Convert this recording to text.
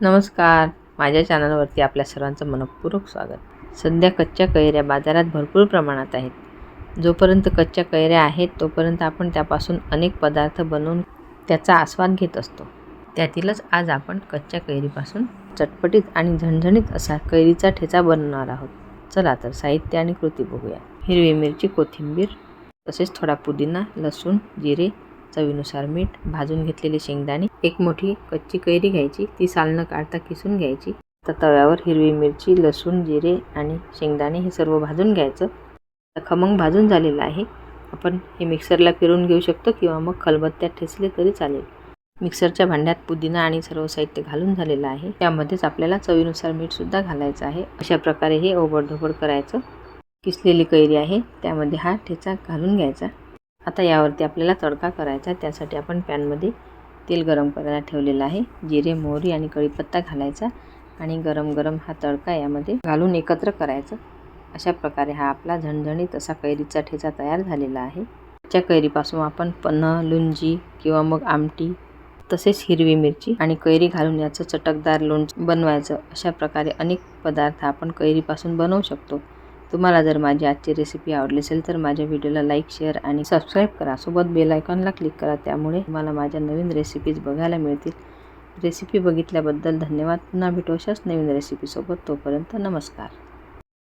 नमस्कार. माझ्या चॅनलवरती आपल्या सर्वांचं मनपूर्वक स्वागत. सध्या कच्च्या कैऱ्या बाजारात भरपूर प्रमाणात आहेत. जोपर्यंत कच्च्या कैऱ्या आहेत तोपर्यंत आपण त्यापासून अनेक पदार्थ बनवून त्याचा आस्वाद घेत असतो. त्यातीलच आज आपण कच्च्या कैरीपासून चटपटीत आणि झणझणीत असा कैरीचा ठेचा बनवणार आहोत. चला तर साहित्य आणि कृती बघूया. हिरवी मिरची कोथिंबीर तसेच थोडा पुदिना लसूण जिरे चवीनुसार मीठ भाजून घेतलेले शेंगदाणे एक मोठी कच्ची कैरी घ्यायची ती साल न काढता किसून घ्यायची. तर तव्यावर हिरवी मिरची लसूण जिरे आणि शेंगदाणे हे सर्व भाजून घ्यायचं. खमंग भाजून झालेलं आहे. आपण हे मिक्सरला फिरून घेऊ शकतो किंवा मग खलबत्त्यात ठेचले तरी चालेल. मिक्सरच्या भांड्यात पुदिना आणि सर्व साहित्य घालून झालेलं आहे. त्यामध्येच आपल्याला चवीनुसार मीठसुद्धा घालायचं आहे. अशा प्रकारे हे ओबडधोबड करायचं. किसलेली कैरी आहे त्यामध्ये हा ठेचा घालून घ्यायचा. आता यावरती आपल्याला तडका करायचा त्यासाठी आपण पॅनमध्ये तेल गरम करायला ठेवलेलं आहे. जिरे मोहरी आणि कढीपत्ता घालायचा आणि गरम गरम हा तडका यामध्ये घालून एकत्र करायचं. अशा प्रकारे हा आपला झणझणीत असा कैरीचा ठेचा तयार झालेला आहे. त्या कैरीपासून आपण पन्ह लुंजी किंवा मग आमटी तसेच हिरवी मिरची आणि कैरी घालून याचं चटकदार लोणचं बनवायचं. अशा प्रकारे अनेक पदार्थ आपण कैरीपासून बनवू शकतो. तुम्हाला जर माझी आजची रेसिपी आवडली असेल तर माझ्या व्हिडिओला लाईक शेअर आणि सबस्क्राईब करा. सोबत बेल आयकॉनला क्लिक करा. त्यामुळे तुम्हाला माझ्या नवीन रेसिपीज बघायला मिळतील. रेसिपी बघितल्याबद्दल धन्यवाद. पुन्हा भेटू अशाच नवीन रेसिपीसोबत तोपर्यंत नमस्कार.